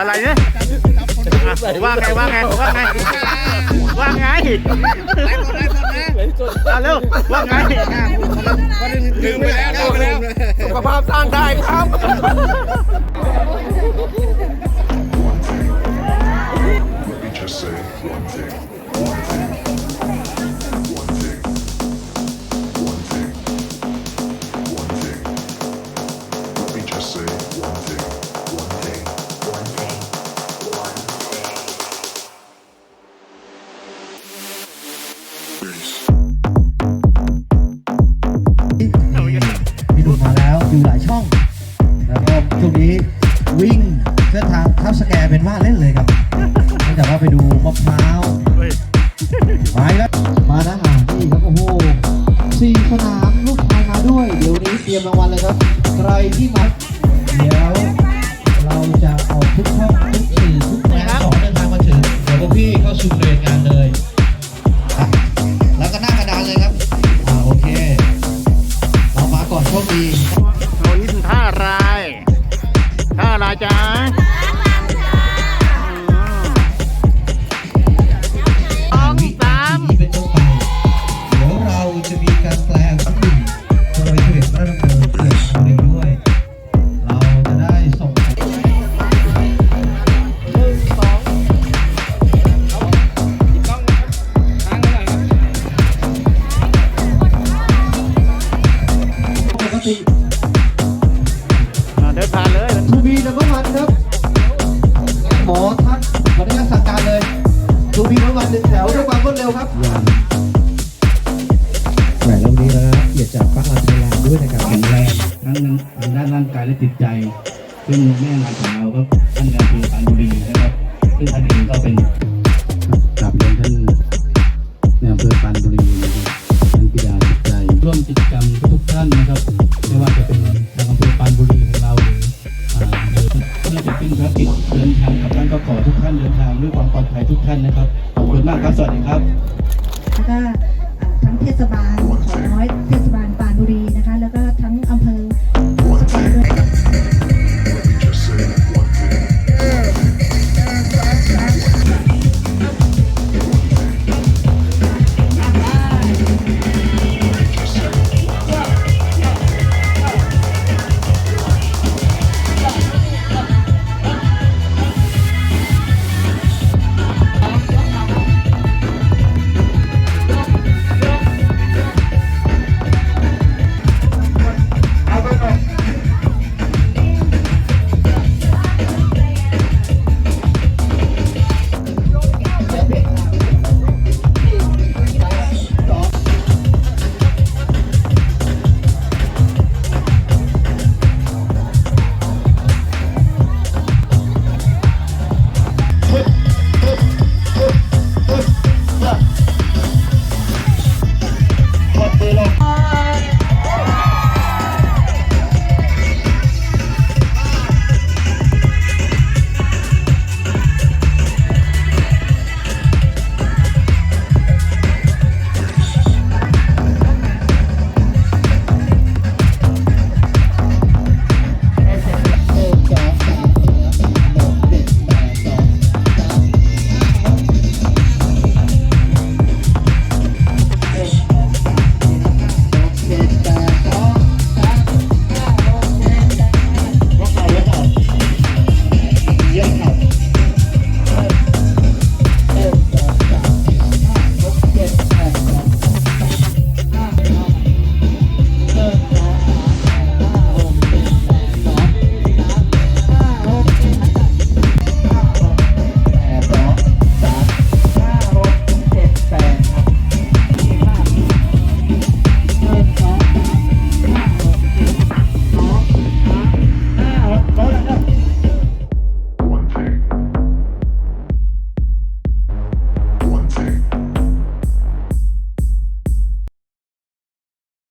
อะไรเนี่ยอะว่าไงว่าไงว่าไงว่าไงเอาเร็วว่าไงลืมไปแล้วลืมไปแล้ว สุขภาพสร้างได้ครับ พี่ดูมาแล้วดูหลายช่อง แล้วก็ช่วงนี้วิ่งเส้นทางทับสแกร์เป็นว่าเล่นเลยครับเนื่องจากว่าไปดูมะพร้าวเฮ้ยไปแล้วมานะอ่านี่ครับโอ้โหสี่สนามลูกชายมาด้วย เดี๋ยวนี้เตรียมรางวัลเลยครับ ใครที่มาเดี๋ยวเราจะเอาทุกช่อง ด้วยความรวดเร็วครับแหวนเรานี้แล้วนะเกียรติจากฟ้าลาไทยแลนด์ด้วยนะครับแข็งแรงทั้งทางด้านร่างกายและจิตใจ ซึ่งแม่งานของเราก็ท่านนายอำเภอปราน สวัสดีครับ แล้วก็เอ่อทั้งเทศบาลของน้อยเทศบาล